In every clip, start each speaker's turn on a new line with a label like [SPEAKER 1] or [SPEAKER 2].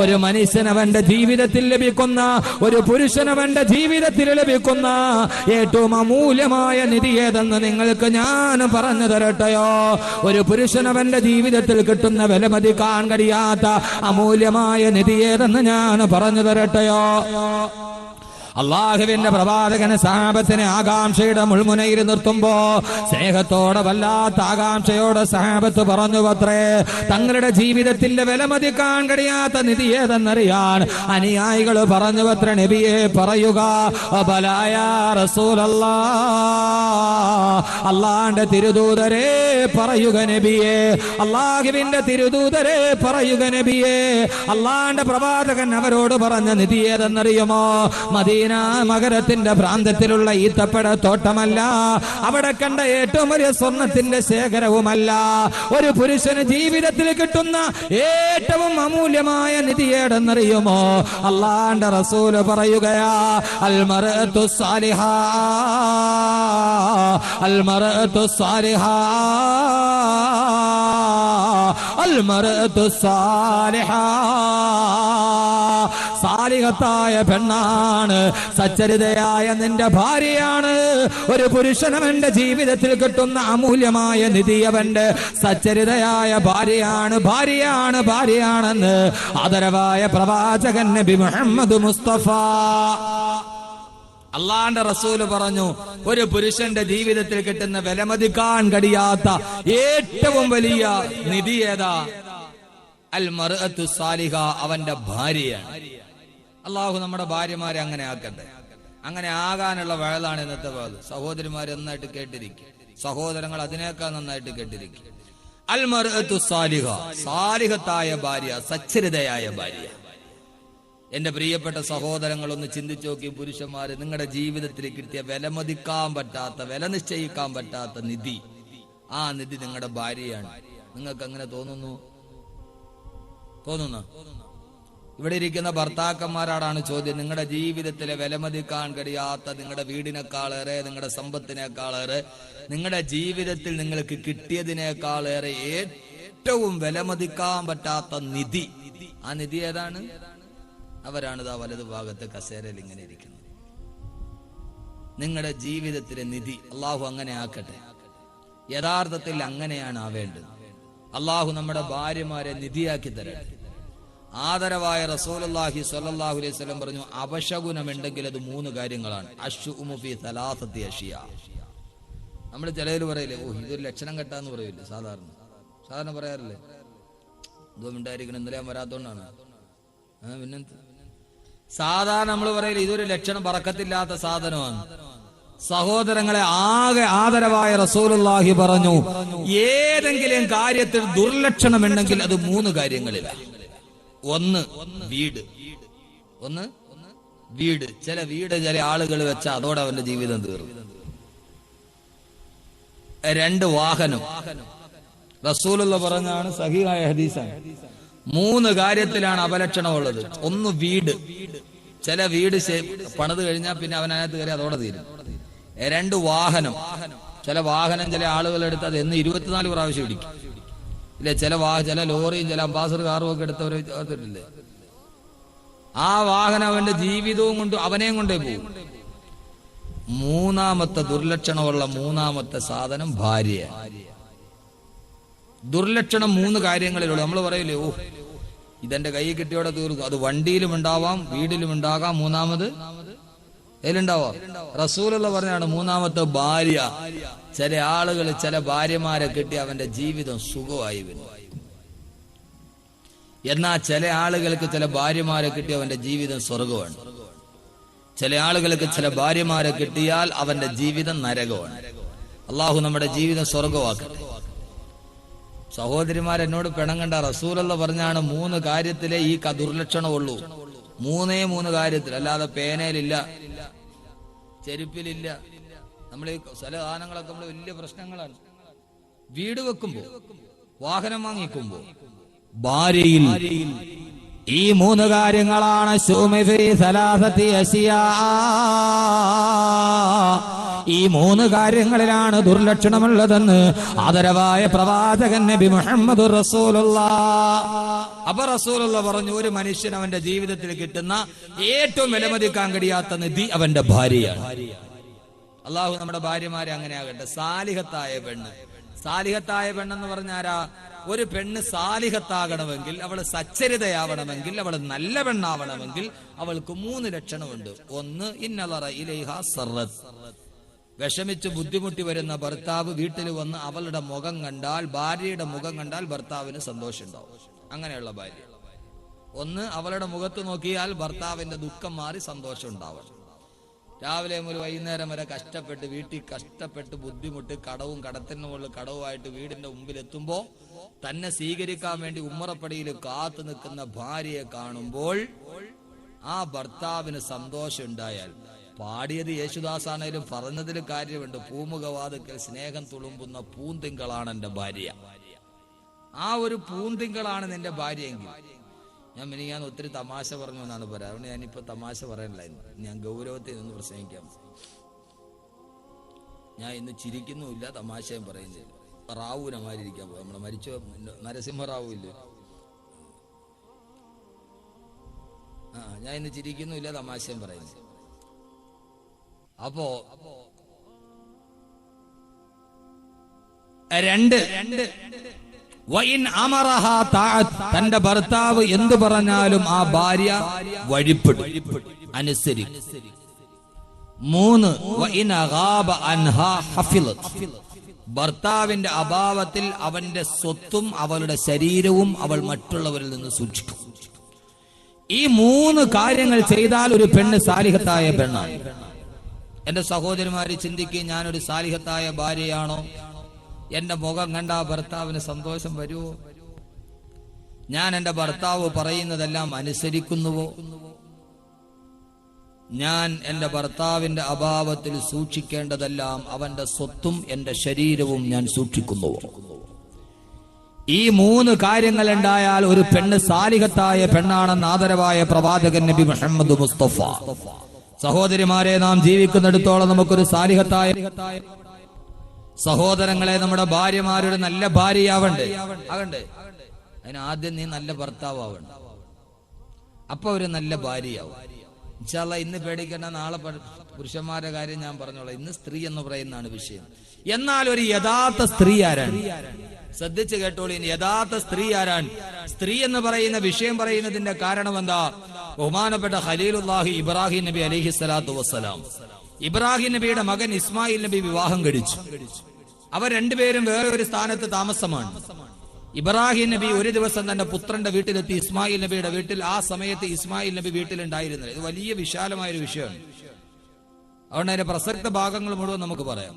[SPEAKER 1] ഒരു മനുഷ്യനവന്റെ ജീവിതത്തിൽ ലഭിക്കുന്ന ഒരു പുരുഷനവന്റെ ജീവിതത്തിൽ ലഭിക്കുന്ന ഏറ്റവും അമൂല്യമായ നിധി ഏതെന്ന് നിങ്ങൾക്ക് ഞാൻ പറഞ്ഞു തരട്ടെയോ? ഒരു പുരുഷനവന്റെ ജീവിതത്തിൽ കിട്ടുന്ന വിലമതിക്കാൻ കഴിയാത്ത അമൂല്യമായ നിധി ഏതെന്ന് ഞാൻ പറഞ്ഞു തരട്ടെയോ? അള്ളാഹുവിന്റെ പ്രവാചകന് സഹാബത്തിനെ ആകാംക്ഷയുടെ മുൾമുനയിൽ നിർത്തുമ്പോ സ്നേഹത്തോടെ വല്ലാത്ത ആകാംക്ഷയോടെ സഹാബത്ത് പറഞ്ഞു പത്രേ തങ്ങളുടെ ജീവിതത്തിന്റെ വിലമതിക്കാൻ കഴിയാത്ത നിധി ഏതെന്നറിയാൻ അനുയായികൾ പറഞ്ഞു പത്ര നബിയെ പറയുക അള്ളാന്റെ തിരുദൂതരെ പറയുക നബിയെ അള്ളാഹുവിന്റെ തിരുദൂതരെ പറയുക നബിയെ അള്ളാന്റെ പ്രവാചകൻ അവരോട് പറഞ്ഞ നിധി ഏതെന്നറിയുമോ? മദീന മകരത്തിന്റെ പ്രാന്തത്തിലുള്ള ഈത്തപ്പഴ തോട്ടമല്ല. അവിടെ കണ്ട ഏറ്റവും വലിയ സ്വർണത്തിന്റെ ശേഖരവുമല്ല. ഒരു പുരുഷന് ജീവിതത്തിൽ കിട്ടുന്ന ഏറ്റവും അമൂല്യമായ നിധി ഏടെന്നറിയുമോ അള്ളാന്റെ റസൂൽ പറയുകയാ അൽമറത്തു സാലിഹ അൽമറത്തു സാലിഹ അൽമറത്തു സാലിഹത്തായ പെണ്ണാണ്. സച്ചരിതയായ നിന്റെ ഭാര്യയാണ്. ഒരു പുരുഷനവന്റെ ജീവിതത്തിൽ കിട്ടുന്ന അമൂല്യമായ നിധി അവന്റെ സച്ചരിതയായ ഭാര്യയാണ്. ഭാര്യയാണ് ഭാര്യയാണെന്ന് ആദരവായ പ്രവാചകൻ നബി മുഹമ്മദ് മുസ്തഫ. അള്ളാന്റെ റസൂൽ പറഞ്ഞു ഒരു പുരുഷന്റെ ജീവിതത്തിൽ കിട്ടുന്ന വിലമതിക്കാൻ കഴിയാത്ത ഏറ്റവും വലിയ നിധി ഏതാ? അൽ സാലിഹ അവന്റെ ഭാര്യയാണ്. അള്ളാഹു നമ്മുടെ ഭാര്യമാരെ അങ്ങനെ ആക്കട്ടെ. അങ്ങനെ ആകാനുള്ള വഴലാണ് ഇന്നത്തെ വാത് സഹോദരിമാർ നന്നായിട്ട് കേട്ടിരിക്കും. സഹോദരങ്ങൾ അതിനേക്കാൾ നന്നായിട്ട് കേട്ടിരിക്കും. അൽ സാലിഹ സാലിഹത്തായ ഭാര്യ സച്ചരിതയായ ഭാര്യ. എന്റെ പ്രിയപ്പെട്ട സഹോദരങ്ങൾ ഒന്ന് ചിന്തിച്ചു നോക്കി പുരുഷന്മാര് നിങ്ങളുടെ ജീവിതത്തിൽ കിട്ടിയ വിലമതിക്കാൻ പറ്റാത്ത വില നിശ്ചയിക്കാൻ പറ്റാത്ത നിധി. ആ നിധി നിങ്ങളുടെ ഭാര്യയാണ്. നിങ്ങൾക്ക് അങ്ങനെ തോന്നുന്നു? തോന്നുന്നു. ഇവിടെ ഇരിക്കുന്ന ഭർത്താക്കന്മാരോടാണ് ചോദ്യം. നിങ്ങളുടെ ജീവിതത്തിലെ വിലമതിക്കാൻ കഴിയാത്ത നിങ്ങളുടെ വീടിനേക്കാളേറെ നിങ്ങളുടെ സമ്പത്തിനേക്കാളേറെ നിങ്ങളുടെ ജീവിതത്തിൽ നിങ്ങൾക്ക് കിട്ടിയതിനേക്കാളേറെ ഏറ്റവും വിലമതിക്കാൻ പറ്റാത്ത നിധി. ആ നിധി ഏതാണ്? അവരാണ് ഇതാ വലതു ഭാഗത്ത് കസേരയിൽ ഇങ്ങനെ ഇരിക്കുന്നത്. നിങ്ങളുടെ ജീവിതത്തിലെ നിധി അള്ളാഹു അങ്ങനെ ആക്കട്ടെ. യഥാർത്ഥത്തിൽ അങ്ങനെയാണ് ആവേണ്ടത് അള്ളാഹു നമ്മുടെ ഭാര്യമാരെ നിധിയാക്കി തരട്ടെ. ആദരവായ റസൂലുള്ളാഹി സ്വല്ലല്ലാഹു അലൈഹി വസല്ലം പറഞ്ഞു അപശകുനമുണ്ടെങ്കിൽ അത് മൂന്ന് കാര്യങ്ങളാണ്. സലാസത്തി നമ്മൾ ചിലയിൽ പറയില്ലേ ഓ ഇതൊരു ലക്ഷണം കെട്ടാന്ന് പറയില്ലേ സാധാരണ. സാധാരണ പറയാറില്ലേ ഇതും ഇന്നലെ ഞാൻ വരാത്തോണ്ടാണ്. ആ, പിന്നെന്ത്? സാധാരണ നമ്മൾ പറയില്ല ഇതൊരു ലക്ഷണം പറക്കത്തില്ലാത്ത സാധനമാണ്. സഹോദരങ്ങളെ ആകെ ആദരവായ റസൂലുള്ളാഹി പറഞ്ഞു ഏതെങ്കിലും കാര്യത്തിൽ ദുർലക്ഷണം ഉണ്ടെങ്കിൽ അത് മൂന്ന് കാര്യങ്ങളിലാണ് ഒന്ന് വീട്. ഒന്ന് വീട്. ചില വീട് ചില ആളുകൾ വെച്ച അതോടെ അവന്റെ ജീവിതം തീർന്നു. രണ്ട് വാഹനം. റസൂലുള്ള പറഞ്ഞാണ് സഹിഹായ ഹദീസാണ്. മൂന്ന് കാര്യത്തിലാണ് അപലക്ഷണമുള്ളത്. ഒന്ന് വീട്. ചില വീട് പണിത് കഴിഞ്ഞാൽ പിന്നെ അവൻ അതിനകത്ത് കയറി അതോടെ തീരും. രണ്ട് വാഹനം. ചില വാഹനം ചില ആളുകൾ എടുത്ത് അത് എന്ന് ഇരുപത്തിനാല് പ്രാവശ്യം ഇടിക്കും. ഇല്ലേ ചില വാ ചില ലോറിയും ചില അംബാസഡർ കാറും ഒക്കെ എടുത്തവർ ഓർത്തിട്ടില്ലേ ആ വാഹനം അവന്റെ ജീവിതവും കൊണ്ട് അവനെയും കൊണ്ടേ പോകും. മൂന്നാമത്തെ ദുർലക്ഷണമുള്ള മൂന്നാമത്തെ സാധനം ഭാര്യ. ദുർലക്ഷണം മൂന്ന് കാര്യങ്ങളിലുള്ളൂ. നമ്മൾ പറയില്ലേ ഓ ഇതെന്റെ കൈ കിട്ടിയോടെ തീർക്കും. അത് വണ്ടിയിലും ഉണ്ടാവാം വീടിലും ഉണ്ടാകാം. മൂന്നാമത് ഏലുണ്ടാവാം റസൂലുള്ള പറഞ്ഞാണ് മൂന്നാമത്തെ ഭാര്യ. ചില ആളുകൾ ചില ഭാര്യമാരെ കിട്ടി അവന്റെ ജീവിതം സുഖമായി വരും. എന്നാ ചില ആളുകൾക്ക് ചില ഭാര്യമാരെ കിട്ടി അവന്റെ ജീവിതം സ്വർഗമാണ് ചില ആളുകൾക്ക് ചില ഭാര്യമാരെ കിട്ടിയാൽ അവന്റെ ജീവിതം നരകമാണ്. അള്ളാഹു നമ്മുടെ ജീവിതം സ്വർഗമാക്കട്ടെ സഹോദരിമാരെന്നോട് പിണങ്ങണ്ട. റസൂലുള്ള പറഞ്ഞാണ് മൂന്ന് കാര്യത്തിലെ ഈ ദുർലക്ഷണമുള്ളൂ മൂന്നേ മൂന്ന് കാര്യത്തിൽ അല്ലാതെ പേനയിലില്ല ചെരുപ്പിലില്ല. നമ്മൾ ഈ ചില നമ്മൾ വലിയ പ്രശ്നങ്ങളാണ്. വീട് വെക്കുമ്പോ വാഹനം വാങ്ങിക്കുമ്പോ ഭാര്യയിൽ ഈ മൂന്ന് കാര്യങ്ങളാണ്
[SPEAKER 2] ഈ മൂന്ന് കാര്യങ്ങളിലാണ് ദുർലക്ഷണമുള്ളതെന്ന് ആദരവായ പ്രവാചകൻ നബി മുഹമ്മദ് റസൂലുള്ള.
[SPEAKER 1] അപ്പൊ റസൂലുള്ള പറഞ്ഞു ഒരു മനുഷ്യൻ അവന്റെ ജീവിതത്തിൽ കിട്ടുന്ന ഏറ്റവും വിലമതിക്കാൻ കഴിയാത്ത നിധി അവന്റെ ഭാര്യയാണ്. അള്ളാഹു നമ്മുടെ ഭാര്യമാരെ അങ്ങനെ ആകട്ടെ സാലിഹത്തായ പെണ്ണ്. സാലിഹത്തായ പെണ്ണെന്ന് പറഞ്ഞാരാ ഒരു പെണ്ണ് സാലിഹത്താകണമെങ്കിൽ അവൾ സച്ചരിതയാവണമെങ്കിൽ അവൾ നല്ല പെണ്ണാവണമെങ്കിൽ അവൾക്ക് മൂന്ന് ലക്ഷണമുണ്ട്. ഒന്ന് ഇന്നലറ ഇലൈഹ സർറത്ത്. വിഷമിച്ച് ബുദ്ധിമുട്ടി വരുന്ന ഭർത്താവ് വീട്ടിൽ വന്ന് അവളുടെ മുഖം കണ്ടാൽ ഭാര്യയുടെ മുഖം കണ്ടാൽ ഭർത്താവിന് സന്തോഷമുണ്ടാവും. അങ്ങനെയുള്ള ഭാര്യ. ഒന്ന് അവളുടെ മുഖത്ത് നോക്കിയാൽ ഭർത്താവിന്റെ ദുഃഖം മാറി സന്തോഷം ഉണ്ടാവണം രാവിലെ മുതൽ വൈകുന്നേരം വരെ കഷ്ടപ്പെട്ട് വീട്ടിൽ കഷ്ടപ്പെട്ട് ബുദ്ധിമുട്ട് കടവും കടത്തിന് മുകളിൽ കടവുമായിട്ട് വീടിന്റെ മുമ്പിൽ എത്തുമ്പോ തന്നെ സ്വീകരിക്കാൻ വേണ്ടി ഉമ്മറപ്പടിയിൽ കാത്തു നിൽക്കുന്ന ഭാര്യയെ കാണുമ്പോൾ ആ ഭർത്താവിന് സന്തോഷം ഉണ്ടായാൽ പാടിയത് യേശുദാസാണേലും പറഞ്ഞതിൽ കാര്യമുണ്ട്. പൂമുഖവാതുക്കൽ സ്നേഹം തുളുമ്പുന്ന പൂന്തിങ്കളാണ് എന്റെ ഭാര്യ. ആ ഒരു പൂന്തിങ്കളാണ് നിന്റെ ഭാര്യയെങ്കിൽ. ഞാൻ മിനിങ്ങാൻ ഒത്തിരി തമാശ പറഞ്ഞു എന്നാണ് പറയാം അതുകൊണ്ട് ഞാനിപ്പോ തമാശ പറയണില്ല. ഞാൻ ഗൗരവത്തിൽ നിന്ന് പ്രസംഗിക്കാം. ഞാൻ ഇന്ന് ചിരിക്കുന്നുമില്ല തമാശയും പറയുന്നില്ല റാവുവിനെ മാരിയിരിക്കാൻ പോയി നമ്മുടെ മരിച്ച നരസിംഹ ഇല്ലേ? ആ ഞാൻ ഇന്ന് ചിരിക്കുന്നുമില്ല തമാശയും പറയുന്നില്ല അപ്പോ
[SPEAKER 2] രണ്ട്. തന്റെ ഭർത്താവ് എന്തു പറഞ്ഞാലും ആ ഭാര്യ വഴിപ്പെടും അനുസരിക്കും മൂന്ന്. ഭർത്താവിന്റെ അഭാവത്തിൽ അവന്റെ സ്വത്തും അവളുടെ ശരീരവും അവൾ മറ്റുള്ളവരിൽ നിന്ന് സൂക്ഷിക്കും ഈ മൂന്ന് കാര്യങ്ങൾ ചെയ്താൽ ഒരു പെണ്ണ് സാലിഹത്തായ പെണ്ണാണ്
[SPEAKER 1] എന്റെ സഹോദരിമാര് ചിന്തിക്കുകയും ഞാനൊരു സാലിഹത്തായ ഭാര്യയാണോ? എന്റെ മുഖം കണ്ട ഭർത്താവിന് സന്തോഷം വരുമോ ഞാൻ എന്റെ ഭർത്താവ് പറയുന്നതെല്ലാം അനുസരിക്കുന്നുവോ? ഞാൻ എന്റെ ഭർത്താവിന്റെ അഭാവത്തിൽ സൂക്ഷിക്കേണ്ടതെല്ലാം അവന്റെ സ്വത്തും എന്റെ ശരീരവും ഞാൻ സൂക്ഷിക്കുന്നുവോ?
[SPEAKER 2] ഈ മൂന്ന് കാര്യങ്ങൾ ഉണ്ടായാൽ ഒരു പെണ്ണ് സാലിഹത്തായ പെണ്ണാണെന്ന് ആദരവായ പ്രവാചകൻ നബി മുഹമ്മദ് മുസ്തഫ. സഹോദരിമാരെ നാം ജീവിക്കുന്നിടത്തോളം നമുക്കൊരു സാലിഹത്തായ സഹോദരങ്ങളെ നമ്മുടെ ഭാര്യമാരുടെ നല്ല ഭാര്യയാവണ്ടേ?
[SPEAKER 1] ആകണ്ടേ? അതിന് ആദ്യം നീ നല്ല ഭർത്താവണ്ട അപ്പൊ ഒരു നല്ല ഭാര്യയാവും. ഇൻഷാല്ല ഇന്ന് പേടിക്കേണ്ട നാളെ പുരുഷന്മാരുടെ കാര്യം ഞാൻ പറഞ്ഞോളാം. ഇന്ന് സ്ത്രീ എന്ന് പറയുന്നതാണ് വിഷയം. എന്നാൽ ഒരു യഥാർത്ഥ സ്ത്രീ ആരാണ്? ശ്രദ്ധിച്ചു കേട്ടോളി യഥാർത്ഥ സ്ത്രീ ആരാണ്? സ്ത്രീ എന്ന് പറയുന്ന വിഷയം പറയുന്നതിന്റെ കാരണം എന്താ? ബഹുമാനപ്പെട്ട ഖലീലുല്ലാഹി ഇബ്രാഹിം നബി അലഹി സ്വലാത്തു വസ്സലാം. ഇബ്രാഹിം നബിയുടെ മകൻ ഇസ്മായിൽ നബി വിവാഹം കഴിച്ചു. അവർ രണ്ടുപേരും വേറെ ഒരു സ്ഥാനത്ത് താമസമാണ്. ഇബ്രാഹിം നബി ഒരു ദിവസം തന്റെ പുത്രന്റെ വീട്ടിലെത്തി ഇസ്മായിൽ നബിയുടെ വീട്ടിൽ ആ സമയത്ത് ഇസ്മായിൽ നബി വീട്ടിലുണ്ടായിരുന്നില്ല. ഇത് വലിയ വിശാലമായ ഒരു വിഷയമാണ്. അതുകൊണ്ട് അതിന്റെ പ്രസക്ത ഭാഗങ്ങൾ മുഴുവൻ നമുക്ക് പറയാം.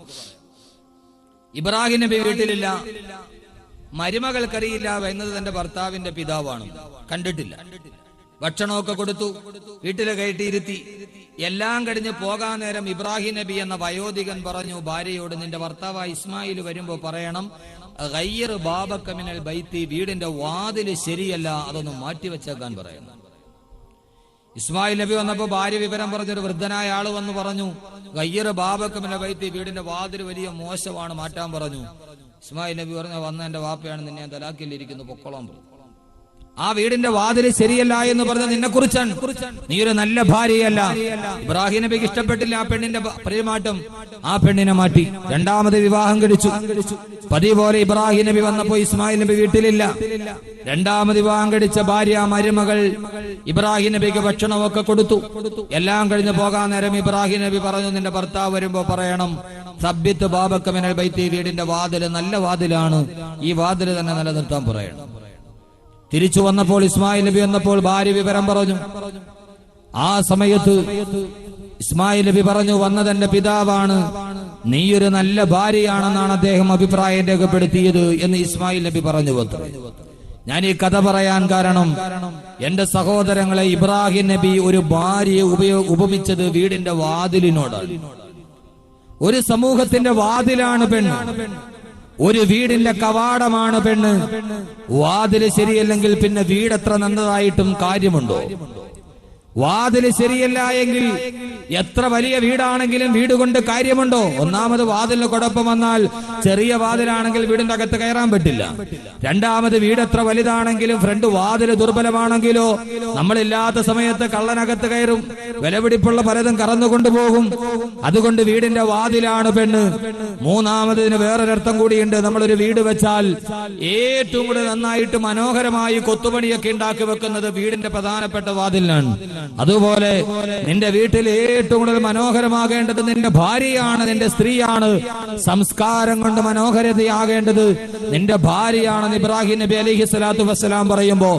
[SPEAKER 1] ഇബ്രാഹിം നബി വീട്ടിലില്ല. മരുമകൾക്കറിയില്ല എന്നത് തന്റെ ഭർത്താവിന്റെ പിതാവാണ്. കണ്ടിട്ടില്ല. ഭക്ഷണമൊക്കെ കൊടുത്തു. വീട്ടിലെ കയറ്റിയിരുത്തി. എല്ലാം കഴിഞ്ഞ് പോകാൻ നേരം ഇബ്രാഹിം നബി എന്ന വയോധികൻ പറഞ്ഞു ഭാര്യയോട് നിന്റെ ഭർത്താവ് ഇസ്മായിൽ വരുമ്പോ പറയണം ഗയ്യർ ബാബക്കമിനൽ ബൈത്തി വീടിന്റെ വാതിൽ ശരിയല്ല അതൊന്ന് മാറ്റിവെച്ചേക്കാൻ പറയണം. ഇസ്മായിൽ നബി വന്നപ്പോ ഭാര്യ വിവരം പറഞ്ഞൊരു വൃദ്ധനായ ആൾ വന്ന് പറഞ്ഞു ഗയ്യർ ബാബക്കമിനൽ ബൈത്തി വീടിന്റെ വാതിൽ വലിയ മോശമാണ് മാറ്റാൻ പറഞ്ഞു. ഇസ്മായിൽ നബി പറഞ്ഞ വന്ന എന്റെ വാപ്പയാണ് നിന്നെ തലാക്കിലിരിക്കുന്നു പൊക്കോളാൻ പറഞ്ഞു. ആ വീടിന്റെ വാതിൽ ശരിയല്ല എന്ന് പറഞ്ഞ നിന്നെ കുറിച്ചാണ് നീ ഒരു നല്ല ഭാര്യയല്ല. ഇബ്രാഹിം നബിക്ക് ഇഷ്ടപ്പെട്ടില്ല ആ പെണ്ണിന്റെ പ്രിയമാറ്റം ആ പെണ്ണിനെ മാറ്റി. രണ്ടാമത് വിവാഹം കഴിച്ചു. പതിവ് പോലെ ഇബ്രാഹിം നബി വന്നപ്പോ ഇസ്മായിൽ നബി വീട്ടിലില്ല. രണ്ടാമത് വിവാഹം കഴിച്ച ഭാര്യ മരുമകൾ ഇബ്രാഹിം നബിക്ക് ഭക്ഷണമൊക്കെ കൊടുത്തു. എല്ലാം കഴിഞ്ഞു പോകാൻ നേരം ഇബ്രാഹിം നബി പറഞ്ഞു നിന്റെ ഭർത്താവ് വരുമ്പോ പറയണം സബ്യത്ത് ബാബക്കമിനൽ ബൈത്തി വീടിന്റെ വാതിൽ നല്ല വാതിലാണ്. ഈ വാതിൽ തന്നെ നിലനിർത്താൻ പറയണം. തിരിച്ചു വന്നപ്പോൾ ഇസ്മായിൽ നബി വന്നപ്പോൾ ഭാര്യ വിവരം പറഞ്ഞു. ആ സമയത്ത് ഇസ്മായിൽ നബി പറഞ്ഞു വന്നത് എന്റെ പിതാവാണ്. നീയൊരു നല്ല ഭാര്യയാണെന്നാണ് അദ്ദേഹം അഭിപ്രായം രേഖപ്പെടുത്തിയത് എന്ന് ഇസ്മായിൽ നബി പറഞ്ഞു ഞാൻ ഈ കഥ പറയാൻ കാരണം എന്റെ സഹോദരങ്ങളെ ഇബ്രാഹിം നബി ഒരു ഭാര്യയെ ഉപയോഗ ഉപമിച്ചത് വീടിന്റെ വാതിലിനോടാണ്. ഒരു സമൂഹത്തിന്റെ വാതിലാണ് പെണ്ണ്. ഒരു വീടിന്റെ കവാടമാണ് പെണ്ണ്. വാതിൽ ശരിയല്ലെങ്കിൽ പിന്നെ വീടെത്ര നന്നതായിട്ടും കാര്യമുണ്ടോ?
[SPEAKER 2] വാതിൽ ശരിയല്ല എങ്കിൽ എത്ര വലിയ വീടാണെങ്കിലും വീട് കൊണ്ട് കാര്യമുണ്ടോ? ഒന്നാമത് വാതിലിന് കുഴപ്പം വന്നാൽ ചെറിയ വാതിലാണെങ്കിൽ വീടിന്റെ അകത്ത് കയറാൻ പറ്റില്ല. രണ്ടാമത് വീട് എത്ര വലുതാണെങ്കിലും ഫ്രണ്ട് വാതിൽ ദുർബലമാണെങ്കിലോ നമ്മളില്ലാത്ത സമയത്ത് കള്ളനകത്ത് കയറും. വിലപിടിപ്പുള്ള പലതും കറന്നുകൊണ്ടുപോകും അതുകൊണ്ട് വീടിന്റെ വാതിലാണ് പെണ്ണ്. മൂന്നാമതിന് വേറൊരർത്ഥം കൂടിയുണ്ട്. നമ്മളൊരു വീട് വെച്ചാൽ ഏറ്റവും കൂടുതൽ നന്നായിട്ട് മനോഹരമായി കൊത്തുപണിയൊക്കെ ഉണ്ടാക്കി വെക്കുന്നത് വീടിന്റെ പ്രധാനപ്പെട്ട വാതിലാണ് അതുപോലെ നിന്റെ വീട്ടിൽ ഏറ്റവും കൂടുതൽ മനോഹരമാകേണ്ടത് നിന്റെ ഭാര്യയാണ് നിന്റെ സ്ത്രീയാണ്. സംസ്കാരം കൊണ്ട് മനോഹരതയാകേണ്ടത് നിന്റെ ഭാര്യയാണ് ഇബ്രാഹിം നബി അലിഹി സ്വലാത്തു വസ്സലാം പറയുമ്പോ